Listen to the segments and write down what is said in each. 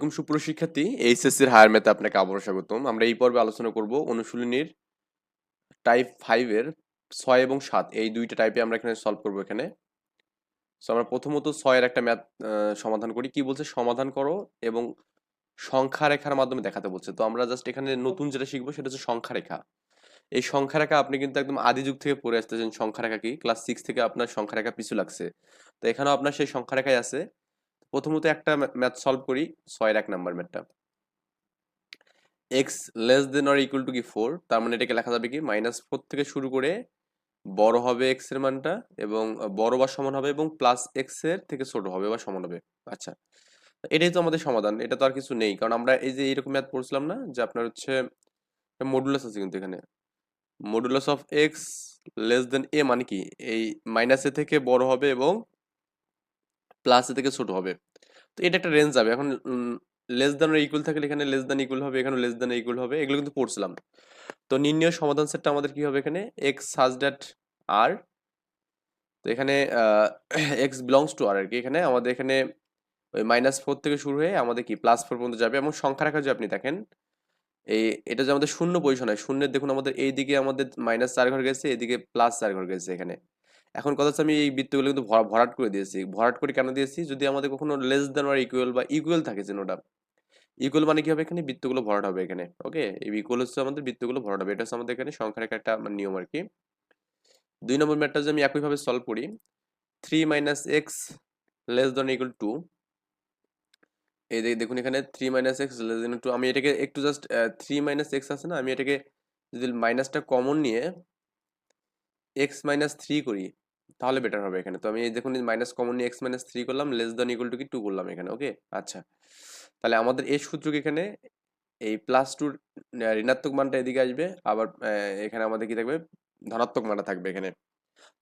আলাইকুম সুপ্রিয় শিক্ষার্থী এইচএসসির হায়ার ম্যাথে আপনাকে আবারও স্বাগতম। আমরা এই পর্বে আলোচনা করব অনুশীলনীর টাইপ ফাইভের ছয় এবং সাত। এই দুইটা টাইপে আমরা এখানে সলভ করব এখানে। সো আমরা প্রথমত ছয়ের একটা ম্যাথ সমাধান করি। কি বলছে? সমাধান করো এবং সংখ্যা রেখার মাধ্যমে দেখাতে বলছে। তো আমরা জাস্ট এখানে নতুন যেটা শিখব সেটা হচ্ছে সংখ্যা রেখা। এই সংখ্যা রেখা আপনি কিন্তু একদম আদি যুগ থেকে পড়ে আসতেছেন। সংখ্যা রেখা কি? ক্লাস সিক্স থেকে আপনার সংখ্যা রেখা পিছু লাগছে। তো এখানেও আপনার সেই সংখ্যা রেখায় আছে। প্রথমত একটা ম্যাথ সলভ করি, ছয়ের এক নাম্বার ম্যাথটা। X less than or equal to কি ফোর? তার মানে এটাকে লেখা যাবে কি? মাইনাস ফোর থেকে শুরু করে বড় হবে এক্সের মানটা এবং বড় বা সমান হবে এবং প্লাস এক্সের থেকে ছোট হবে বা সমান হবে। আচ্ছা এটাই তো আমাদের সমাধান, এটা তো আর কিছু নেই। কারণ আমরা এই যে এইরকম ম্যাথ পড়ছিলাম না, যে আপনার হচ্ছে মডুলাস আছে কিন্তু এখানে। Modulus of x less than এ মানে কি? এই মাইনাস এ থেকে বড় হবে এবং প্লাস থেকে ছোট হবে। তো এটা একটা রেঞ্জ যাবে। এখন লেস দ্যান ইকুয়াল থাকলে এখানে লেস দ্যান ইকুয়াল হবে এখানে লেস দ্যান ইকুয়াল হবে, এগুলো কিন্তু পড়ছিলাম তো নির্ণয় সমাধান সেটটা আমাদের কি হবে এখানে? এক্স সাজ দ্যাট আর তো এখানে এক্স বিলংস টু আর আর কি। এখানে আমাদের এখানে ওই মাইনাস ফোর থেকে শুরু হয়ে আমাদের কি? প্লাস ফোর পর্যন্ত যাবে। এবং সংখ্যা রাখা যদি আপনি দেখেন। এই, এটা যে আমাদের শূন্য পজিশন হয়, শূন্যের দেখুন আমাদের এই দিকে আমাদের মাইনাস চার ঘর গেছে, এদিকে প্লাস চার ঘর গেছে এখানে। এখন কথা হচ্ছে আমি এই বৃত্তগুলো কিন্তু ভরাট করে দিয়েছি। ভরাট করে কেন দিয়েছি? যদি আমাদের কখনো লেস দেন আর ইকুয়াল বা ইকুয়াল থাকে ওটা ইকুয়াল মানে কি হবে এখানে? বৃত্তগুলো ভরাট হবে এখানে ওকে এই ইকুয়াল হচ্ছে আমাদের, বৃত্তগুলো ভরাট হবে। এটা হচ্ছে আমাদের এখানে সংখ্যার একটা নিয়ম আর কি দুই নম্বর ম্যাটটা যদি আমি একইভাবে সলভ করি three minus x less than equal to এই দেখুন এখানে three minus x less than two আমি এটাকে একটু জাস্ট থ্রি মাইনাস এক্স আছে না? আমি এটাকে যদি মাইনাসটা কমন নিয়ে এক্স মাইনাস থ্রি করি তাহলে বেটার হবে এখানে। তো আমি এই দেখুন মাইনাস কমন নিয়ে এক্স মাইনাস থ্রি করলাম লেস দেন ইকুয়াল টু কি টু করলাম এখানে ওকে আচ্ছা। তাহলে আমাদের এই সূত্রকে এখানে এই প্লাস টুর ঋণাত্মক মানটা এদিকে আসবে, আবার এখানে আমাদের কি থাকবে? ধনাত্মক মানটা থাকবে এখানে।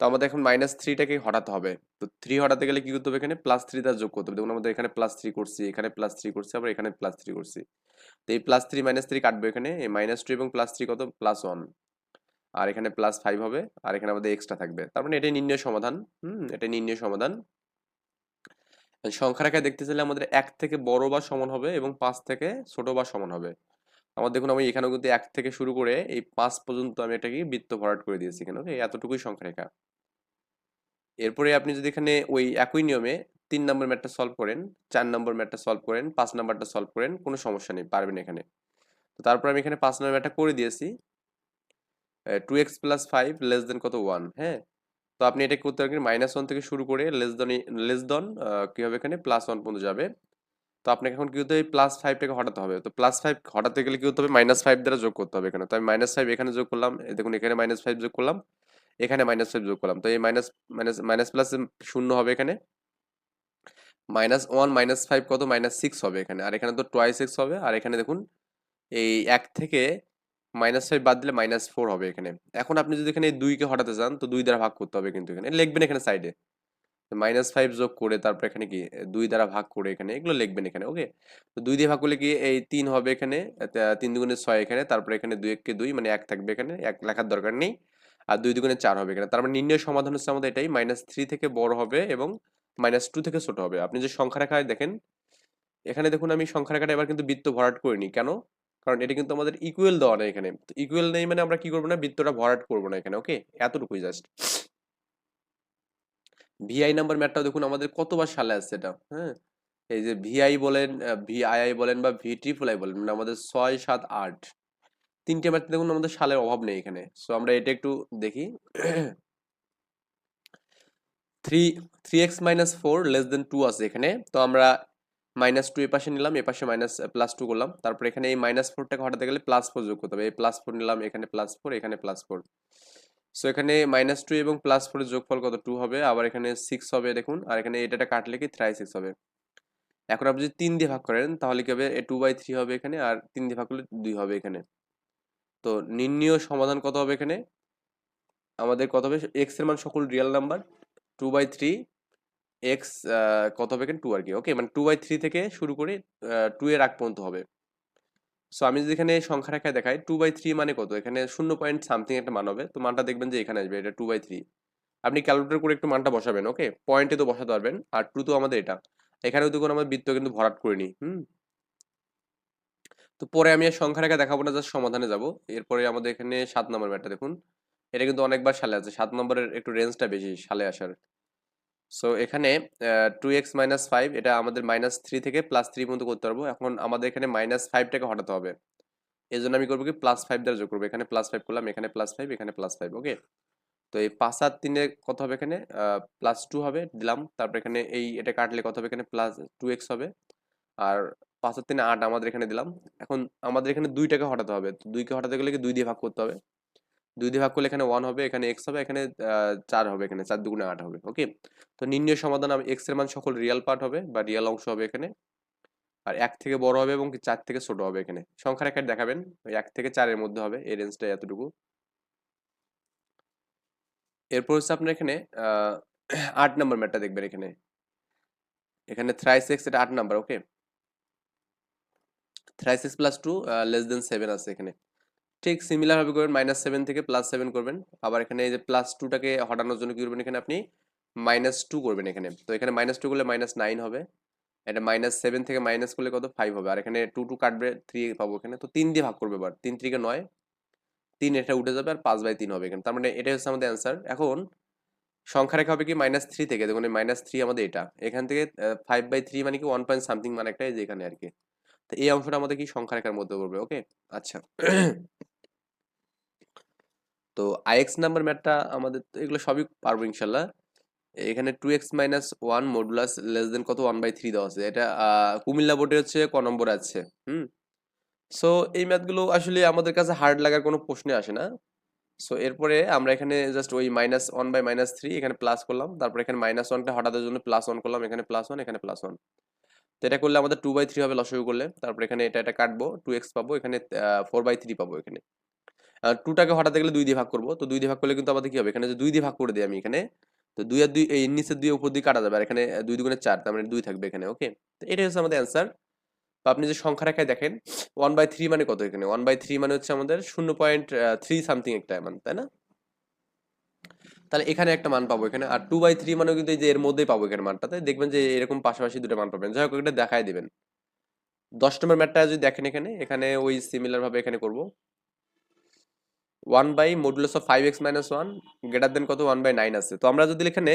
তো আমাদের এখন মাইনাস থ্রিটাকে হটাতে হবে। তো থ্রি হটাতে গেলে কি করতে হবে এখানে? প্লাস থ্রি তার যোগ করতে হবে। দেখুন আমাদের এখানে প্লাস থ্রি করছি, এখানে প্লাস থ্রি করছি, আবার এখানে প্লাস থ্রি করছি। তো এই প্লাস থ্রি মাইনাস থ্রি কাটবে এখানে। এই মাইনাস টু এবং প্লাস থ্রি কত? প্লাস ওয়ান আর এখানে প্লাস ফাইভ হবে, আর এখানে আমাদের এক্সট্রা থাকবে। তার মানে এটাই নির্ণয় সমাধান, হুম? এটাই নির্ণয় সমাধান। সংখ্যা রেখায় দেখতে চাইলে আমাদের এক থেকে বড় বা সমান হবে এবং পাঁচ থেকে ছোট বা সমান হবে। আমার দেখুন, আমি এখানেও কিন্তু এক থেকে শুরু করে এই পাঁচ পর্যন্ত আমি এটাকে বৃত্ত ভরাট করে দিয়েছি এখানে ওকে এতটুকুই সংখ্যা রেখা। এরপরে আপনি যদি এখানে ওই একই নিয়মে তিন নম্বর ম্যাটটা সলভ করেন, চার নম্বর ম্যাটটা সলভ করেন, পাঁচ নাম্বারটা সলভ করেন, কোনো সমস্যা নেই, পারবেন এখানে। তো তারপর আমি এখানে পাঁচ নম্বর ম্যাটটা করে দিয়েছি। Two x plus five less than কত ওয়ান হ্যাঁ? তো আপনি এটা করতে পারেন মাইনাস ওয়ান থেকে শুরু করে লেস দন লেস দন কী হবে এখানে? প্লাস ওয়ান পর্যন্ত যাবে। তো আপনাকে এখন কি হতে হবে? প্লাস ফাইভটাকে হটাতে হবে। তো প্লাস ফাইভ হটাতে গেলে কি হতে হবে? মাইনাস ফাইভ দ্বারা যোগ করতে হবে এখানে। তো আমি মাইনাস ফাইভ এখানে যোগ করলাম। দেখুন, এখানে মাইনাস ফাইভ যোগ করলাম। এখানে মাইনাস ফাইভ যোগ করলাম। তো এই মাইনাস মাইনাস মাইনাস প্লাস শূন্য হবে এখানে। মাইনাস ওয়ান মাইনাস ফাইভ কত? মাইনাস সিক্স হবে এখানে। আর এখানে তো টোয়াইস এক্স হবে। আর এখানে দেখুন, এই এক থেকে মাইনাস ফাইভ বাদ দিলে মাইনাস ফোর হবে এখানে। এখন আপনি যদি এখানে দুইকে হটাতে চান, তো দুই দ্বারা ভাগ করতে হবে কিন্তু এখানে। লিখবেন এখানে সাইডে মাইনাস ফাইভ যোগ করে তারপর এখানে কি? দুই দ্বারা ভাগ করে এখানে, এগুলো লিখবেন এখানে ওকে তো দুই দিয়ে ভাগ করলে কি? এই তিন হবে এখানে তিন দুগুণে ছয় এখানে, তারপরে এখানে দুই এককে দুই মানে এক থাকবে এখানে, এক লেখার দরকার নেই। আর দুই দুগুণে চার হবে এখানে। তার মানে নির্ণয় সমাধান হচ্ছে আমাদের এটাই, মাইনাস থ্রি থেকে বড় হবে এবং মাইনাস টু থেকে ছোট হবে। আপনি যে সংখ্যা রেখায় দেখেন, এখানে দেখুন আমি সংখ্যা রেখাটা এবার কিন্তু বৃত্ত ভরাট করিনি। কেন? কারণ এটা কিন্তু আমাদের ইকুয়াল দেওয়া নেই এখানে। তো ইকুয়াল নেই মানে আমরা কি করব না? বৃত্তটা ভরাট করব না এখানে ওকে এতটুকুই জাস্ট ভিআই নাম্বার ম্যাটটাও দেখুন আমাদের কতবার সালে আসছে এটা হ্যাঁ? এই যে ভিআই বলেন ভিআইআই বলেন বা ভি ট্রিপল আই বলেন মানে আমাদের ছয়, সাত, আট। তিনটে ম্যাট দেখুন আমাদের সালের অভাব নেই এখানে। সো আমরা এটা একটু দেখি। Three three x minus four less than two আছে এখানে। তো আমরা মাইনাস টু এ পাশে নিলাম এ পাশে মাইনাস প্লাস টু করলাম। তারপর এখানে এই মাইনাস ফোরটাকে হটাতে গেলে প্লাস ফোর যোগ করতে হবে। এই প্লাস ফোর নিলাম, এখানে প্লাস ফোর এখানে প্লাস ফোর সো এখানে মাইনাস টু এবং প্লাস ফোরের যোগফল কত? টু হবে। আবার এখানে সিক্স হবে, দেখুন। আর এখানে এটা কাটলে কি? থ্রাই সিক্স হবে। এখন আপনি যদি তিন দিয়ে ভাগ করেন, তাহলে কি হবে? এ টু বাই থ্রি হবে এখানে, আর তিন দিয়ে ভাগ করলে দুই হবে এখানে। তো নির্ণীয় সমাধান কত হবে এখানে? আমাদের কত হবে? এক্সের মান সকল real number two by three x কত হবে এখানে টু আর কি। ওকে মানে টু বাই থ্রি থেকে শুরু করে টু এর আগ পর্যন্ত হবে। সো আমি যদি এখানে সংখ্যা রেখায় দেখাই টু বাই থ্রি মানে কত? এখানে শূন্য পয়েন্ট সামথিং একটা মান হবে। তো মানটা দেখবেন যে এখানে আসবে, এটা টু বাই থ্রি আপনি ক্যালকুলেটর করে একটু মানটা বসাবেন ওকে পয়েন্টে তো বসাতে পারবেন, আর টু তো আমাদের এটা। এখানেও দেখুন আমার বৃত্ত কিন্তু ভরাট করে নিই, হুম? তো পরে আমি আর সংখ্যা রেখা দেখাবো না জাস্ট সমাধানে যাব। এরপরে আমাদের এখানে সাত নম্বর ম্যাটটা দেখুন। এটা কিন্তু অনেকবার সালে আছে। সাত নম্বরের একটু রেঞ্জটা বেশি, সালে আসার। সো এখানে টু এক্স মাইনাস ফাইভ এটা আমাদের মাইনাস থ্রি থেকে প্লাস থ্রি পর্যন্ত করতে পারব। এখন আমাদের এখানে মাইনাস ফাইভটাকে হটাতে হবে। এই জন্য আমি করব কি? প্লাস ফাইভ দ্বারা যোগ করব। এখানে প্লাস ফাইভ করলাম, এখানে প্লাস ফাইভ এখানে প্লাস ফাইভ ওকে তো এই পাঁচ আর তিনে কত হবে এখানে? প্লাস টু হবে, দিলাম। তারপর এখানে এই, এটা কাটলে কত হবে এখানে? প্লাস টু এক্স হবে। আর পাঁচ আর তিনে আট আমাদের এখানে দিলাম। এখন আমাদের এখানে দুইটাকে হটাতে হবে। দুইকে হটাতে গেলে কি? দুই দিয়ে ভাগ করতে হবে। দুই দিয়ে ভাগ করলে এখানে ওয়ান হবে, এখানে এক্স হবে, এখানে চার হবে, এখানে চার দুগুণে আট হবে ওকে তো নির্ণয় সমাধান আমি এক্সের মান সকল রিয়াল পার্ট হবে বা রিয়াল অংশ হবে এখানে। আর এক থেকে বড় হবে এবং চার থেকে ছোট হবে এখানে। সংখ্যার একটা দেখাবেন, ওই এক থেকে চারের মধ্যে হবে, এই রেঞ্জটা এতটুকু। এরপর হচ্ছে আপনার এখানে আট নাম্বার ম্যাটটা দেখবেন এখানে। এখানে থ্রাইস এক্স এটা আট number okay thrice x plus two less than seven আছে এখানে। ঠিক সিমিলার ভাবে করবেন মাইনাস সেভেন থেকে প্লাস সেভেন করবেন। আবার এখানে এই যে প্লাস টুটাকে হটানোর জন্য কি করবেন? এখানে আপনি মাইনাস টু করবেন এখানে। তো এখানে মাইনাস টু করলে মাইনাস নাইন হবে। এটা মাইনাস সেভেন থেকে মাইনাস করলে কত? ফাইভ হবে। আর এখানে টু টু কাটবে থ্রি পাবো এখানে। তো তিন দিয়ে ভাগ করবে এবার। তিন থেকে নয়, তিন এটা উঠে যাবে আর পাঁচ বাই তিন হবে এখানে। তার মানে এটাই হচ্ছে আমাদের অ্যান্সার এখন সংখ্যা রেখা হবে কি? মাইনাস থ্রি থেকে। দেখুন মাইনাস থ্রি আমাদের এটা। এখান থেকে ফাইভ বাই থ্রি মানে কি? ওয়ান পয়েন্ট সামথিং মানে একটা এই যে এখানে আর কি। এই অংশটা আমাদের কি সংখ্যা রেখার মধ্যে পড়বে ওকে আচ্ছা। তো আইএক্স নাম্বার ম্যাথটা আমাদের এগুলো সবই পারব ইনশাল্লাহ। এখানে two x minus one modulus less than কত? ওয়ান বাই থ্রি দেওয়া আছে। এটা কুমিল্লা বোর্ডে হচ্ছে ক নম্বর আছে, হুম? সো এই ম্যাথগুলো আসলে আমাদের কাছে হার্ড লাগার কোনো প্রশ্নে আসে না। সো এরপরে আমরা এখানে জাস্ট ওই minus one by minus three এখানে প্লাস করলাম। তারপর এখানে মাইনাস ওয়ানটা হঠাৎের জন্য প্লাস ওয়ান করলাম। এখানে প্লাস ওয়ান এখানে প্লাস ওয়ান তো এটা করলে আমাদের টু বাই থ্রি হবে লসগু করলে তারপর এখানে এটা এটা কাটবো টু এক্স পাবো, এখানে ফোর বাই থ্রি পাবো এখানে। টুটাকে হঠাৎ গেলে দুই দিয়ে ভাগ করব, তো দুই দিয়ে ভাগ করলে কিন্তু আমাদের কি হবে? এখানে যে দুই দিয়ে ভাগ করে দিই আমি এখানে, তো দুই আর দুই, এই নিচের দুই উপর দিয়ে কাটা যাবে, আর এখানে দুই দুগুণে চার, তার মানে দুই থাকবে এখানে ওকে তো এটাই হচ্ছে আমাদের অ্যান্সার তো আপনি যে সংখ্যা রেখায় দেখেন ওয়ান বাই থ্রি মানে কত এখানে? ওয়ান বাই থ্রি মানে হচ্ছে আমাদের শূন্য পয়েন্ট থ্রি সামথিং একটা মান তাই না? তাহলে এখানে একটা মান পাবো এখানে আর টু বাই থ্রি মানেও কিন্তু এই যে এর মধ্যেই পাবো এখানে মানটাতে। দেখবেন যে এরকম পাশাপাশি দুটো মান পাবেন। যাই হোক এটা দেখাই দেবেন। দশ নম্বর ম্যাটটা যদি দেখেন এখানে এখানে ওই সিমিলার ভাবে এখানে করব। One by modulus of five x minus one greater than কত? ওয়ান বাই নাইন আছে। তো আমরা যদি এখানে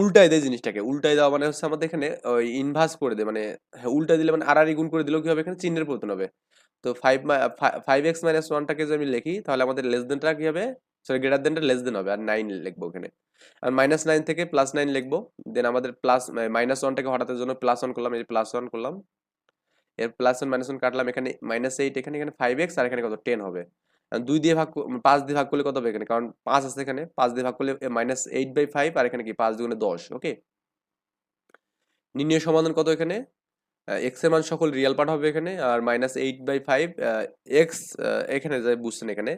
উল্টাই দেয় জিনিসটাকে উল্টাই দেওয়া মানে হচ্ছে আমাদের এখানে ওই ইনভার্স করে দেয় মানে হ্যাঁ, উল্টাই দিলে মানে আর গুণ করে দিলেও কি হবে? এখানে চিহ্নের পরিবর্তন হবে। তো ফাইভ ফাইভ এক্স মাইনাস ওয়ানটাকে যদি আমি লিখি তাহলে আমাদের লেস দেনটা কি হবে? সরি গ্রেটার দেনটা লেস দেন হবে, আর নাইন লিখব এখানে আর মাইনাস নাইন থেকে প্লাস নাইন লিখব দেন আমাদের প্লাস মাইনাস ওয়ানটাকে জন্য প্লাস ওয়ান করলাম, এই প্লাস ওয়ান করলাম, এর প্লাস ওয়ান মাইনাস ওয়ান কাটলাম, এখানে মাইনাস এইট এখানে এখানে ফাইভ এক্স আর এখানে কত? টেন হবে। দুই দিয়ে ভাগ পাঁচ দিয়ে ভাগ করলে কত হবে এখানে? কারণ পাঁচ আছে এখানে, পাঁচ দিয়ে ভাগ করলে মাইনাস এইট বাই ফাইভ আর এখানে কি? পাঁচ দুগুণে দশ ওকে নির্ণয় সমাধান কত এখানে? এক্সের মান সকল রিয়েল পার্ট হবে এখানে, আর minus eight by five x এখানে যাই বুঝছেন এখানে?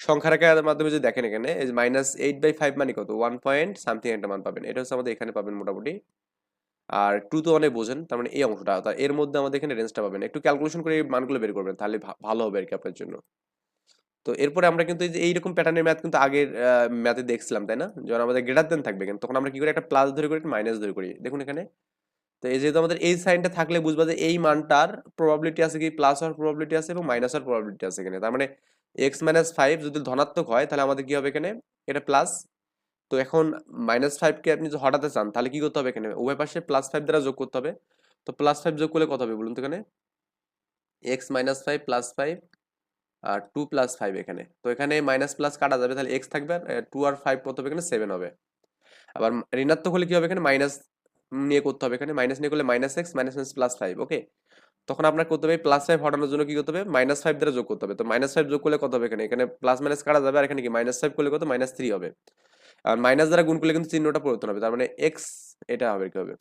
সংখ্যা রেখার মাধ্যমে যদি দেখেন এখানে, এই মাইনাস এইট বাই ফাইভ মানে কত? ওয়ান পয়েন্ট সামথিং একটা মান পাবেন। এটা হচ্ছে আমাদের এখানে পাবেন মোটামুটি। আর টু তো অনেক বোঝেন, তার মানে এই অংশটা। তা এর মধ্যে আমাদের এখানে রেঞ্জটা পাবেন। একটু ক্যালকুলেশন করে মানগুলো বের করবেন, তাহলে ভালো হবে আর কি আপনার জন্য। তো এরপরে আমরা কিন্তু এই যে এইরকম প্যাটার্নের ম্যাথ কিন্তু আগের ম্যাথে দেখছিলাম, তাই না? যখন আমাদের গ্রেটার দেন থাকবে কিন্তু তখন আমরা কি করি? একটা প্লাস ধরে করি মাইনাস ধরে করি। দেখুন এখানে। তো এই যেহেতু আমাদের এই সাইনটা থাকলে বুঝবা যে এই মানটার প্রবাবিলিটি আছে কি? প্লাস হওয়ার প্রবাবিলিটি আছে এবং মাইনাস হওয়ার প্রবাবিলিটি আছে এখানে। তার মানে এক্স মাইনাস ফাইভ যদি ধনাত্মক হয়, তাহলে আমাদের কি হবে এখানে? এটা প্লাস তো এখন মাইনাস ফাইভকে আপনি যদি হটাতে চান, তাহলে কি করতে হবে এখানে? উভয় পাশে প্লাস ফাইভ দ্বারা যোগ করতে হবে। তো প্লাস ফাইভ যোগ করলে কত হবে বলুন তো এখানে? X minus five plus five আর টু প্লাস ফাইভ এখানে। তো এখানে মাইনাস প্লাস কাটা যাবে, তাহলে এক্স থাকবে আর টু আর ফাইভ কত হবে এখানে সেভেন হবে। আবার ঋণাত্মক হলে কি হবে এখানে? মাইনাস নিয়ে করতে হবে এখানে। মাইনাস নিয়ে করলে minus x minus minus plus five okay তখন আপনার করতে হবে? প্লাস ফাইভ হটানোর জন্য কি করতে হবে? মাইনাস ফাইভ দ্বারা যোগ করতে হবে। তো মাইনাস ফাইভ যোগ করলে কত হবে এখানে? এখানে প্লাস মাইনাস কাটা যাবে আর এখানে কি? মাইনাস ফাইভ করলে কত? মাইনাস থ্রি হবে। আর মাইনাস দ্বারা গুণ করলে কিন্তু চিহ্নটা পরিবর্তন হবে। তার মানে এক্স এটা হবে কি হবে।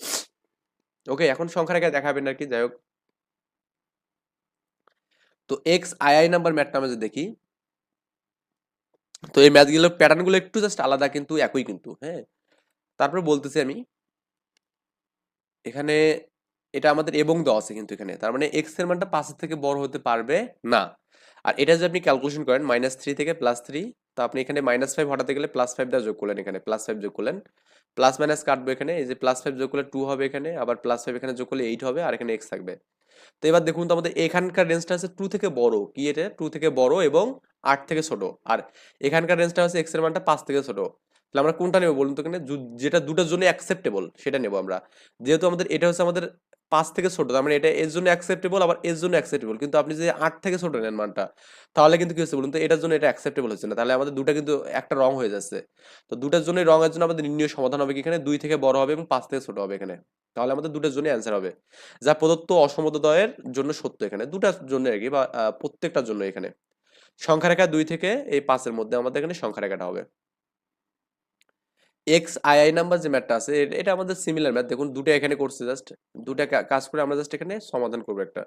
ওকে এখন সংখ্যা রেখা দেখাবেন আর কি। যাই হোক। তো এক্স আই আই নাম্বার ম্যাথটা আমরা যদি দেখি, তো এই ম্যাথগুলোর প্যাটার্নগুলো একটু জাস্ট আলাদা কিন্তু একই কিন্তু হ্যাঁ? তারপরে বলতেছি আমি, এখানে এটা আমাদের এবং দেওয়া আছে কিন্তু এখানে। তার মানে এক্সের মানটা পাঁচের থেকে বড় হতে পারবে না। আর এটা যদি আপনি ক্যালকুলেশন করেন মাইনাস থ্রি থেকে প্লাস থ্রি তো আপনি এখানে মাইনাস ফাইভ হটাতে গেলে প্লাস ফাইভ যোগ করলেন এখানে প্লাস ফাইভ যোগ করলেন। প্লাস মাইনাস কাটবো এখানে, এই যে প্লাস ফাইভ যোগ করলে টু হবে এখানে, আবার প্লাস ফাইভ এখানে যোগ করলে এইট হবে, আর এখানে এক্স থাকবে। তো এবার দেখুন তো আমাদের এখানকার রেঞ্জটা আছে টু থেকে বড়। কি এটা? টু থেকে বড় এবং আট থেকে ছোট। আর এখানকার রেঞ্জটা হচ্ছে এক্সের মানটা পাঁচ থেকে ছোট। তাহলে আমরা কোনটা নেব বলুন তো এখানে? যেটা দুটোর জন্য অ্যাকসেপ্টেবল সেটা নেব আমরা। যেহেতু আমাদের, এটা হচ্ছে আমাদের পাঁচ থেকে ছোট, তার মানে এটা এর জন্য অ্যাকসেপ্টেবল আবার এর জন্য অ্যাকসেপ্টেবল কিন্তু আপনি যদি আট থেকে ছোট নেন মানটা, তাহলে কিন্তু কি হচ্ছে বলুন তো? এটার জন্য এটা অ্যাকসেপ্টেবল হচ্ছে না। তাহলে আমাদের দুটা কিন্তু একটা রং হয়ে যাচ্ছে। তো দুটার জন্য রঙের জন্য আমাদের নির্ণয় সমাধান হবে কি এখানে? দুই থেকে বড় হবে এবং পাঁচ থেকে ছোট হবে এখানে। তাহলে আমাদের দুটার জন্য অ্যান্সার হবে। যা প্রদত্ত অসমতদয়ের জন্য সত্য এখানে। দুটার জন্য আর কি, বা প্রত্যেকটার জন্য এখানে। সংখ্যা রেখা দুই থেকে এই পাঁচের মধ্যে আমাদের এখানে সংখ্যা রেখাটা হবে। এক্স আই আই নাম্বার যে ম্যাথটা আছে এটা আমাদের সিমিলার ম্যাথ দেখুন, দুটো এখানে করছে জাস্ট দুটা কাজ করে আমরা জাস্ট এখানে সমাধান করব একটা।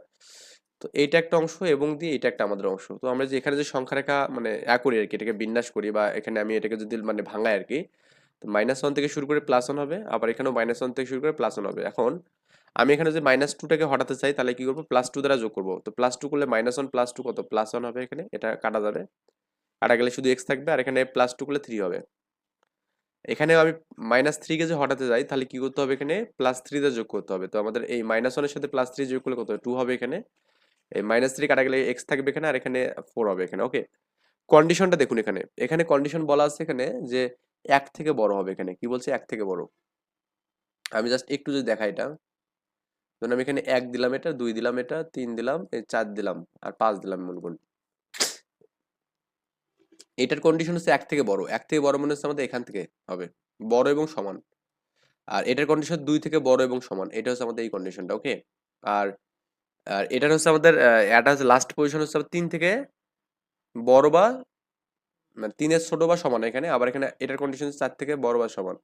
তো এইটা একটা অংশ এবং দিয়ে এটা একটা আমাদের অংশ। তো আমরা যে এখানে যে সংখ্যা রেখা মানে এ করি আর কি, এটাকে বিন্যাস করি বা এখানে আমি এটাকে যদি মানে ভাঙাই আর কি, তো মাইনাস ওয়ান থেকে শুরু করে প্লাস ওয়ান হবে, আবার এখানেও মাইনাস ওয়ান থেকে শুরু করে প্লাস ওয়ান হবে। এখন আমি এখানে যে মাইনাস টুটাকে হটাতে চাই, তাহলে কি করব? প্লাস টু দ্বারা যোগ করব। তো প্লাস টু করলে মাইনাস ওয়ান প্লাস টু কত? প্লাস ওয়ান হবে এখানে, এটা কাটা যাবে। কাটা গেলে শুধু এক্স থাকবে, আর এখানে প্লাস টু করলে থ্রি হবে। এখানে আমি মাইনাস থ্রিকে যে হটাতে যাই, তাহলে কি করতে হবে এখানে? প্লাস থ্রিতে যোগ করতে হবে। তো আমাদের এই মাইনাস ওয়ানের সাথে প্লাস থ্রি যোগ করলে কত হবে? টু হবে এখানে। এই মাইনাস থ্রি কাটা গেলে এক্স থাকবে এখানে, আর এখানে ফোর হবে এখানে। ওকে কন্ডিশনটা দেখুন এখানে। এখানে কন্ডিশন বলা আছে এখানে যে এক থেকে বড় হবে এখানে। কি বলছে? এক থেকে বড়। আমি জাস্ট একটু যদি দেখাই এটা। ধরুন আমি এখানে এক দিলাম এটা, দুই দিলাম এটা, তিন দিলাম চার দিলাম, আর পাঁচ দিলাম মনে করুন এটার কন্ডিশন হচ্ছে এক থেকে বড়। এক থেকে বড় মনে হচ্ছে আমাদের এখান থেকে হবে। বড় এবং সমান। আর এটার কন্ডিশন দুই থেকে বড় এবং সমান। এটা হচ্ছে আমাদের এই কন্ডিশনটা ওকে আর আর এটার হচ্ছে আমাদের এটা লাস্ট পজিশন হচ্ছে তিন থেকে বড় বা মানে তিনের ছোট বা সমান, এখানে আবার এখানে এটার কন্ডিশন চার থেকে বড় বা সমান।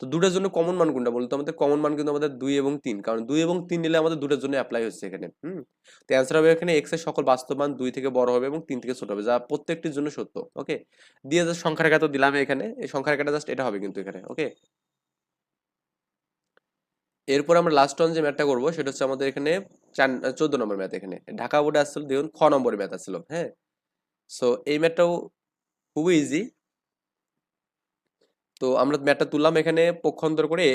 তো দুটোর জন্য কমন মান কোনটা বলতো আমাদের কমন মান কিন্তু আমাদের দুই এবং তিন, কারণ দুই এবং তিন নিলে আমাদের দুটোর জন্য অ্যাপ্লাই হচ্ছে এখানে, হুম? তো অ্যান্সার হবে এখানে এক্সের সকল বাস্তব মান দুই থেকে বড় হবে এবং তিন থেকে ছোট হবে, যা প্রত্যেকটির জন্য সত্য, ওকে? দিয়ে জাস্ট সংখ্যা রেখা তো দিলাম এখানে, এই সংখ্যার কাটা জাস্ট এটা হবে কিন্তু এখানে, ওকে? এরপর আমরা লাস্ট অন যে ম্যাথটা করব, সেটা হচ্ছে আমাদের এখানে চার, চোদ্দ নম্বর ম্যাথ এখানে। ঢাকা বোর্ডে আসছিল, দেখুন, খ নম্বরের ম্যাথ আসছিল হ্যাঁ? সো এই ম্যাথটাও খুবই ইজি তো আমরা ম্যাথটা তুললাম এখানে পক্ষান্তর করে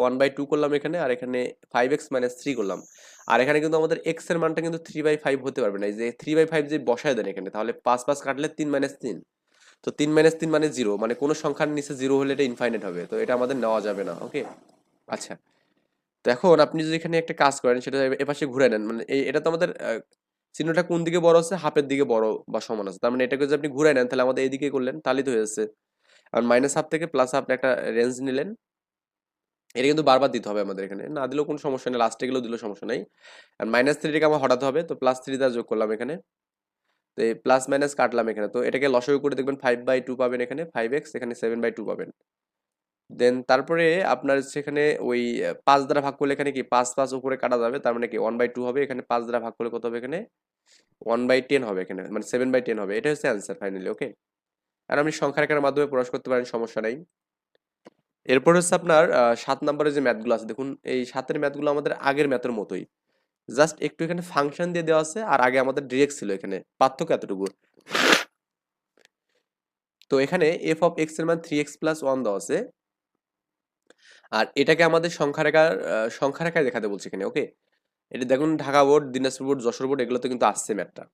ওয়ান বাই টু করলাম এখানে, আর এখানে ফাইভ এক্স মাইনাস থ্রি করলাম। আর এখানে কিন্তু আমাদের এক্সের মানটা কিন্তু থ্রি বাই ফাইভ হতে পারবে না। এই যে থ্রি বাই ফাইভ যে বসায় দেন এখানে, তাহলে পাঁচ পাঁচ কাটলে তিন মাইনাস তিন। তো তিন মাইনাস তিন মানে জিরো মানে কোনো সংখ্যার নিচে জিরো হলে এটা ইনফাইনাইট হবে। তো এটা আমাদের নেওয়া যাবে না ওকে আচ্ছা। তো এখন আপনি যদি এখানে একটা কাজ করেন, সেটা এপাশে ঘুরে নেন মানে এটা তো আমাদের চিহ্নটা কোন দিকে বড় আছে? হাফের দিকে বড় বা সমান আছে। তার মানে এটাকে যদি আপনি ঘুরে নেন, তাহলে আমাদের এদিকে করলেন, তাহলেই তো হয়ে যাচ্ছে। আর মাইনাস হাফ থেকে প্লাস হাফ একটা রেঞ্জ নিলেন। এটা কিন্তু বারবার দিতে হবে আমাদের এখানে। না দিলেও কোনো সমস্যা নেই লাস্টে গেলেও দিলেও সমস্যা নেই। আর মাইনাস থ্রিটাকে আমার হঠাৎ হবে, তো প্লাস থ্রি দ্বারা যোগ করলাম এখানে। তো এই প্লাস মাইনাস কাটলাম এখানে। তো এটাকে লসাগু করে দেখবেন ফাইভ বাই টু পাবেন এখানে ফাইভ এক্স এখানে সেভেন বাই টু পাবেন। দেন তারপরে আপনার সেখানে ওই পাঁচ দ্বারা ভাগ করলে এখানে কি পাঁচ পাঁচ উপরে কাটা যাবে? তার মানে কি ওয়ান বাই টু হবে এখানে? পাঁচ দ্বারা ভাগ করলে কত হবে এখানে? ওয়ান বাই টেন হবে এখানে মানে সেভেন বাই টেন হবে। এটা হচ্ছে অ্যান্সার ফাইনালি ওকে আর আপনি সংখ্যা রেখার মাধ্যমে প্রকাশ করতে পারেন, সমস্যা নাই। এরপর হচ্ছে আপনার সাত নম্বরের যে ম্যাথগুলো আছে, দেখুন এই সাতের ম্যাথগুলো আমাদের আগের ম্যাথের মতোই। জাস্ট একটু এখানে ফাংশন দিয়ে দেওয়া আছে, আর আগে আমাদের ডিরেক্ট ছিল এখানে। পার্থক্য এতটুকু। তো এখানে এফ অফ এক্সের মান থ্রি এক্স প্লাস ওয়ান দেওয়া আছে। আর এটাকে আমাদের সংখ্যা রেখার সংখ্যা রেখায় দেখাতে বলছে এখানে ওকে এটা দেখুন Dhaka board, Dinajpur board, Jessore board, এগুলোতে কিন্তু আসছে ম্যাটটা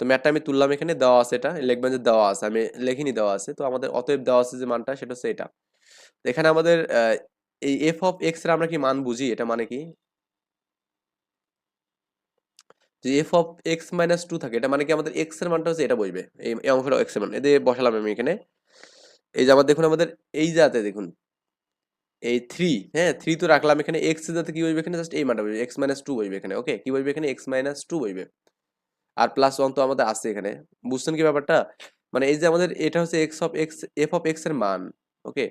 তো ম্যাটটা আমি তুললাম এখানে, দেওয়া আছে এটা, লিখবেন যে দেওয়া আছে, আমি লেখিনি দেওয়া আছে, তো আমাদের অতএব দেওয়া আছে যে মানটা, সেটা হচ্ছে এটা। এখানে আমাদের এই এফ অফ এক্সের আমরা কি মান বুঝি, এটা মানে কি? যে f of x minus two থাকে, এটা মানে কি আমাদের এক্সের মানটা হচ্ছে এটা এই এই অংশটা এক্সের মান এদের বসালাম আমি এখানে। এই যে আমার, দেখুন আমাদের এই যাতে দেখুন এই থ্রি হ্যাঁ থ্রি তো রাখলাম এখানে এক্স যাতে কি বসবে এখানে? জাস্ট এই মানটা বসবে এক্স মাইনাস টু বসবে এখানে ওকে কি বসবে এখানে? এক্স মাইনাস টু বসবে। আর প্লাস ওয়ান তো আমাদের আছে এখানে। বুঝছেন কি ব্যাপারটা? মানে এই যে আমাদের এটা হচ্ছে x of x f of এক্সের মান ওকে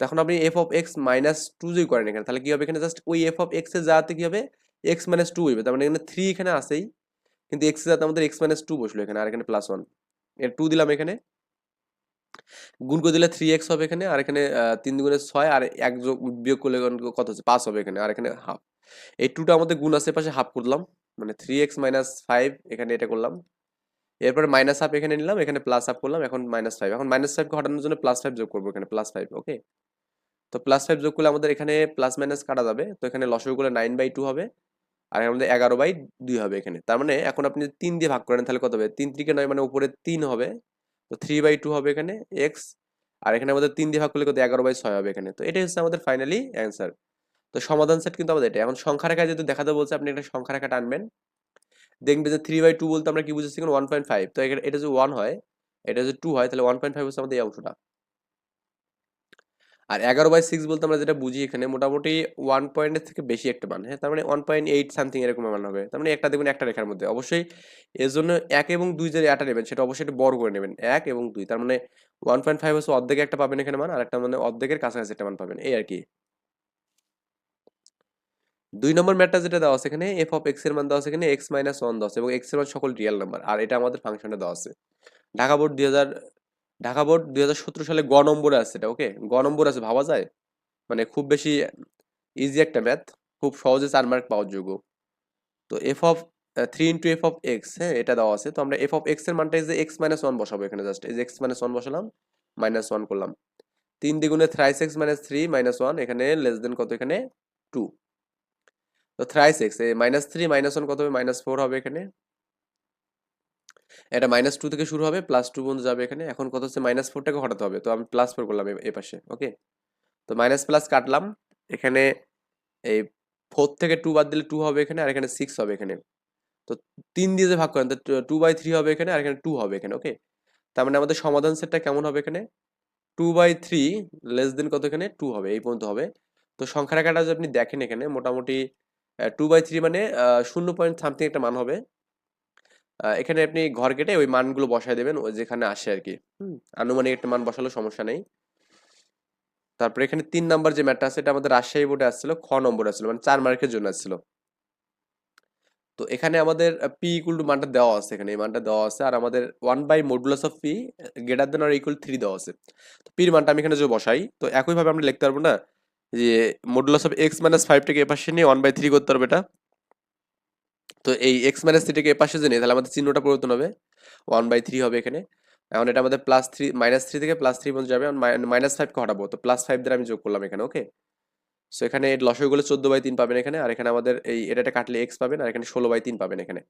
তখন আপনি f of x minus two যদি করেন এখানে, তাহলে কি হবে এখানে? জাস্ট ওই এফ অফ এক্সের যাতে কি হবে? এক্স মাইনাস টু হইবে তার মানে এখানে থ্রি এখানে আসেই কিন্তু এক্স যাতে আমাদের এক্স মাইনাস টু বসল এখানে, আর এখানে প্লাস ওয়ানের টু দিলাম এখানে। গুণ করে দিলে থ্রি এক্স হবে এখানে, আর এখানে তিন দুগুণে ছয়, আর এক যোগ, বিয়োগ করলে কত হচ্ছে? পাঁচ হবে এখানে, আর এখানে হাফ এই টুটা আমাদের গুণ আছে, পাশে হাফ করলাম মানে থ্রি এক্স মাইনাস ফাইভ এখানে এটা করলাম। এরপরে মাইনাস হাফ এখানে নিলাম, এখানে প্লাস হাফ করলাম, এখন মাইনাস ফাইভ এখন মাইনাস ফাইভকে হটানোর জন্য প্লাস ফাইভ যোগ করব এখানে প্লাস ফাইভ ওকে তো প্লাস ফাইভ যোগ করলে আমাদের এখানে প্লাস মাইনাস কাটা যাবে, তো এখানে লসগু করলে নাইন বাই টু হবে, আর আমাদের এগারো বাই দুই হবে এখানে। তার মানে এখন আপনি তিন দিয়ে ভাগ করেন, তাহলে কত হবে? তিন ত্রিকে নয় মানে উপরে তিন হবে তো থ্রি বাই টু হবে এখানে এক্স আর এখানে আমাদের তিন দিয়ে ভাগ করলে কত? এগারো বাই ছয় হবে এখানে। তো এটাই হচ্ছে আমাদের ফাইনালি অ্যান্সার তো সমাধান সেট কিন্তু আমাদের এটা এখন সংখ্যা রেখা যেহেতু দেখাতে বলছে, আপনি একটা সংখ্যা রেখা টানবেন। দেখবেন যে থ্রি বাই টু বলতে আমরা কি বুঝেছি? ওয়ান পয়েন্ট ফাইভ তো এটা যদি ওয়ান হয়, এটা যদি টু হয়, তাহলে ওয়ান পয়েন্ট ফাইভ হচ্ছে আমাদের এই অংশটা। আর এগারো বাই সিক্স বলতে আমরা যেটা বুঝি এখানে মোটামুটি ওয়ান পয়েন্টের থেকে বেশি একটা মান হ্যাঁ? তার মানে ওয়ান পয়েন্ট এইট সামথিং এরকম মান হবে। তার মানে একটা দেখবেন একটা রেখার মধ্যে। অবশ্যই এর জন্য এক এবং দুই যে আটা নেবেন, সেটা অবশ্যই একটু বড় করে নেবেন। এক এবং দুই, তার মানে ওয়ান পয়েন্ট ফাইভ হচ্ছে অর্ধেকে একটা পাবেন এখানে মান আর একটা মানে অর্ধেকের কাছাকাছি একটা মান পাবেন। এই আর কি। দুই নম্বর ম্যাটটা যেটা দেওয়া আছে এখানে এফ অফ এক্সের মান দেওয়া আছে এখানে এক্স মাইনাস ওয়ান দেওয়া আছে এবং এক্সের মান সকল রিয়েল নাম্বার আর এটা আমাদের ফাংশনে দেওয়া আছে। ঢাকা বোর্ড দুই হাজার ঢাকা বোর্ড দুই হাজার সতেরো সালে গ নম্বরে আছে এটা ওকে গ নম্বর আছে, ভাবা যায়? মানে খুব বেশি ইজি একটা ম্যাথ খুব সহজে চার মার্ক পাওয়ার যোগ্য। তো f of three into f of x হ্যাঁ এটা দেওয়া আছে। তো আমরা এফ অফ এক্সের মানটা যে এক্স মাইনাস ওয়ান বসাবো এখানে জাস্ট এই যে এক্স মাইনাস ওয়ান বসালাম মাইনাস ওয়ান করলাম। তিন দ্বিগুণে thrice x minus three minus one এখানে লেস দেন কত এখানে? টু তো thrice x minus three minus one কত হবে? মাইনাস ফোর হবে এখানে। এটা মাইনাস টু থেকে শুরু হবে প্লাস টু পর্যন্ত যাবে এখানে। এখন কত হচ্ছে মাইনাস ফোরটাকে হটাতে হবে। তো আমি প্লাস ফোর করলাম এ পাশে ওকে তো মাইনাস প্লাস কাটলাম। এখানে এই ফোর থেকে টু বাদ দিলে টু হবে এখানে, আর এখানে সিক্স হবে এখানে। তো তিন দিয়ে যে ভাগ করেন, তো টু বাই থ্রি হবে এখানে, আর এখানে টু হবে এখানে ওকে তার মানে আমাদের সমাধান সেটটা কেমন হবে এখানে? Two by three less than কত এখানে? টু হবে, এই পর্যন্ত হবে। তো সংখ্যা রেখাটা যদি আপনি দেখেন এখানে, মোটামুটি টু বাই থ্রি মানে শূন্য পয়েন্ট সামথিং একটা মান হবে। এখানে আপনি ঘর কেটে ওই মানগুলো বসায় দেবেন ওই যেখানে আসে আর কি। হুম। আনুমানিক একটা মান বসালো সমস্যা নেই। তারপরে এখানে তিন নাম্বার যে ম্যাটটা আছে এটা আমাদের রাজশাহী বোর্ডে আসছিল খ নম্বর আসছিল মানে চার মার্কের জন্য আসছিল। তো এখানে আমাদের পি ইকুয়াল টু মানটা দেওয়া আছে এখানে এই মানটা দেওয়া আছে আর আমাদের one by modulus of p greater than R equal three দেওয়া আছে। তো পির মানটা আমি এখানে যদি বসাই তো একইভাবে আমরা লিখতে পারব না যে মডুলাস অফ এক্স মাইনাস ফাইভটাকে এপাশে নিয়ে ওয়ান বাই থ্রি করতে পারবে এটা। তো এই এক্স মাইনাস থ্রিটাকে এপাশে যে নিয়ে তাহলে আমাদের চিহ্নটা পরিবর্তন হবে। ওয়ান বাই থ্রি হবে এখানে। এখন এটা আমাদের প্লাস থ্রি মাইনাস থ্রি থেকে প্লাস থ্রি পর্যন্ত যাবে। মাইনাস ফাইভকে হটাবো। তো প্লাস ফাইভ দ্বারা আমি যোগ করলাম এখানে ওকে সো এখানে লসগুলো চোদ্দ বাই তিন পাবেন এখানে। আর এখানে আমাদের এই এটা কাটলে এক্স পাবেন, আর এখানে ষোলো বাই তিন পাবেন এখানে।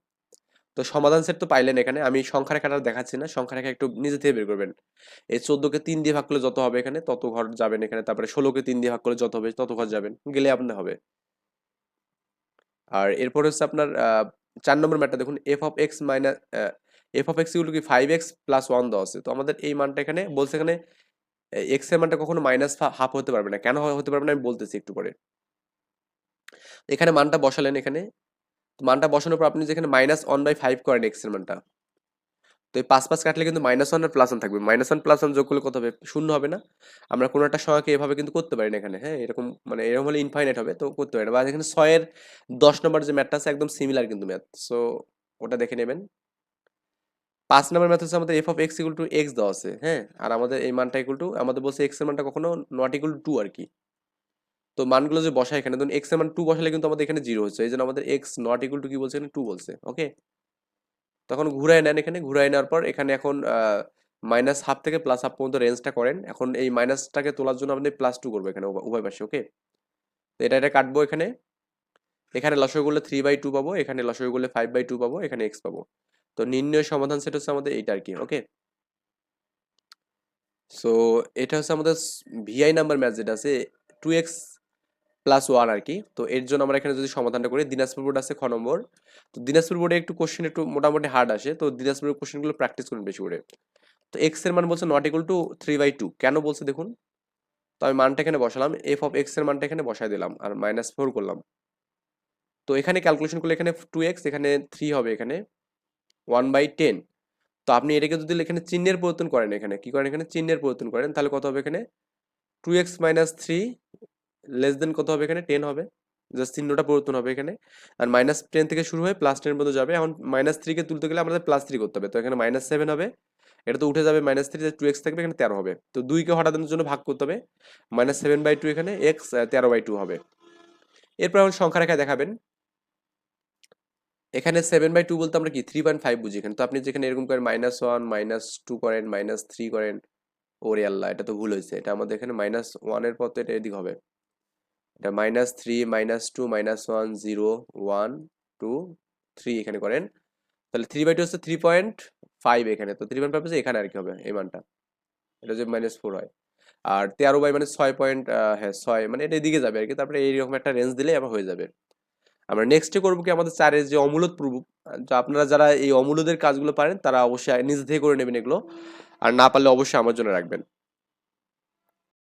তো সমাধান সেট তো পাইলেন এখানে। আমি সংখ্যা রেখাটা দেখাচ্ছি না। সংখ্যা রেখা একটু নিজে থেকে বের করবেন। এই চোদ্দোকে তিন দিয়ে ভাগ করলে যত হবে এখানে, তত ঘর যাবেন এখানে। তারপরে ষোলোকে তিন দিয়ে ভাগ করলে যত হবে, তত ঘর যাবেন। গেলে আপনার হবে। আর এরপর হচ্ছে আপনার চার নম্বর ম্যাটটা দেখুন f of x minus f of x কি ফাইভ এক্স প্লাস ওয়ান দেওয়া আছে। তো আমাদের এই মানটা এখানে বলছে এখানে এক্সের মানটা কখনো মাইনাস হাফ হতে পারবে না। কেন হতে পারবে না, আমি বলতেছি একটু পরে। এখানে মানটা বসালেন এখানে। মানটা বসানোর পর আপনি যেখানে মাইনাস ওয়ান বাই ফাইভ করেন এক্সের মানটা। তো এই পাঁচ পাঁচ কাটলে কিন্তু মাইনাস ওয়ান আর প্লাস ওয়ান থাকবে। মাইনাস ওয়ান প্লাস ওয়ান যোগ করলে কত হবে? শূন্য হবে না। আমরা কোনো একটা সংখ্যাকে এভাবে কিন্তু করতে পারি না এখানে হ্যাঁ? এরকম মানে এরকম হলে ইনফাইনাইট হবে, তো করতে পারি না। বা এখানে ছয়ের দশ নম্বর যে ম্যাথটা আছে, একদম সিমিলার কিন্তু ম্যাথ সো ওটা দেখে নেবেন। পাঁচ নম্বর ম্যাথ হচ্ছে আমাদের f of x equal to x দেওয়া আছে হ্যাঁ? আর আমাদের এই মানটা ইকুয়াল টু আমাদের বলছে এক্সের মানটা কখনো নট ইকুয়াল টু আর কি। তো মানগুলো যে বসায় এখানে, ধরুন এক্সের মান টু বসালে কিন্তু আমাদের এখানে জিরো হচ্ছে। এই জন্য আমাদের এক্স নট ইকুয়াল টু কি বলছে? এখানে টু বলছে ওকে তখন ঘুরায় নেন এখানে। ঘুরাই নেওয়ার পর এখানে এখন মাইনাস হাফ থেকে প্লাস হাফ পর্যন্ত রেঞ্জটা করেন। এখন এই মাইনাসটাকে তোলার জন্য আপনি প্লাস টু করব এখানে উভয় পাশে ওকে তো এটা এটা কাটবো এখানে। এখানে লসয় করলে থ্রি বাই টু পাবো, এখানে লসয় করলে ফাইভ বাই টু পাবো, এখানে এক্স পাবো। তো নির্ণয় সমাধান সেট হচ্ছে আমাদের এইটা আর কি ওকে সো এটা হচ্ছে আমাদের ভিআই নাম্বার ম্যাচ যেটা আছে টু এক্স প্লাস ওয়ান আর কি। তো এর জন্য আমরা এখানে যদি সমাধানটা করি, দিনাজপুর বোর্ড আছে খ নম্বর। তো দিনাজপুর বোর্ডে একটু কোশ্চেন একটু মোটামুটি হার্ড আসে। তো দিনাজপুরের কোশ্চেনগুলো প্র্যাকটিস করুন বেশি করে। তো এক্সের মান বলছে not equal to three by two কেন বলছে দেখুন? তো আমি মানটা এখানে বসালাম। এফ অফ এক্সের মানটা এখানে বসাই দিলাম আর মাইনাস ফোর করলাম। তো এখানে ক্যালকুলেশন করলে এখানে টু এক্স এখানে থ্রি হবে এখানে। ওয়ান বাই টেন তো আপনি এটাকে যদি এখানে চিহ্নের পরিবর্তন করেন এখানে, কি করেন এখানে? চিহ্নের পরিবর্তন করেন, তাহলে কত হবে এখানে? Two x minus three less than কত হবে এখানে? টেন হবে। জাস্ট চিহ্নটা পরিবর্তন হবে এখানে। আর মাইনাস টেন থেকে শুরু হয়ে প্লাস টেন পর্যন্ত যাবে। এখন মাইনাস থ্রিকে তুলতে গেলে আমাদের প্লাস থ্রি করতে হবে। তো এখানে মাইনাস সেভেন হবে। এটা তো উঠে যাবে মাইনাস থ্রি টু এক্স থাকবে, এখানে তেরো হবে। তো দুইকে হঠাৎ জন্য ভাগ করতে হবে। মাইনাস সেভেন বাই টু এখানে এক্স তেরো বাই টু হবে। এরপর এখন সংখ্যা রেখায় দেখাবেন। এখানে সেভেন বাই টু বলতে আমরা কি? থ্রি পয়েন্ট ফাইভ বুঝি এখানে। তো আপনি যেখানে এরকম করেন মাইনাস ওয়ান মাইনাস টু করেন মাইনাস থ্রি করেন, ওরে আল্লাহ, এটা তো ভুল হয়েছে। এটা আমাদের এখানে মাইনাস ওয়ানের তো এটা এদিক হবে। এটা minus three minus two minus one zero one two three এখানে করেন। তাহলে থ্রি বাই টু হচ্ছে থ্রি পয়েন্ট ফাইভ এখানে। তো থ্রি পয়েন্ট ফাইভ এখানে আর কি হবে, এই মানটা। এটা যে মাইনাস ফোর হয়। আর তেরো বাই মানে ছয় পয়েন্ট হ্যাঁ ছয় মানে এটা এদিকে যাবে আর কি। তারপরে এইরকম একটা রেঞ্জ দিলে আবার হয়ে যাবে। আমরা নেক্সটে করব কি আমাদের চারের যে অমূলত প্রুফ তো আপনারা যারা এই অমূলদের কাজগুলো পারেন, তারা অবশ্যই নিজে থেকে করে নেবেন এগুলো। আর না পারলে অবশ্যই আমার জন্য রাখবেন।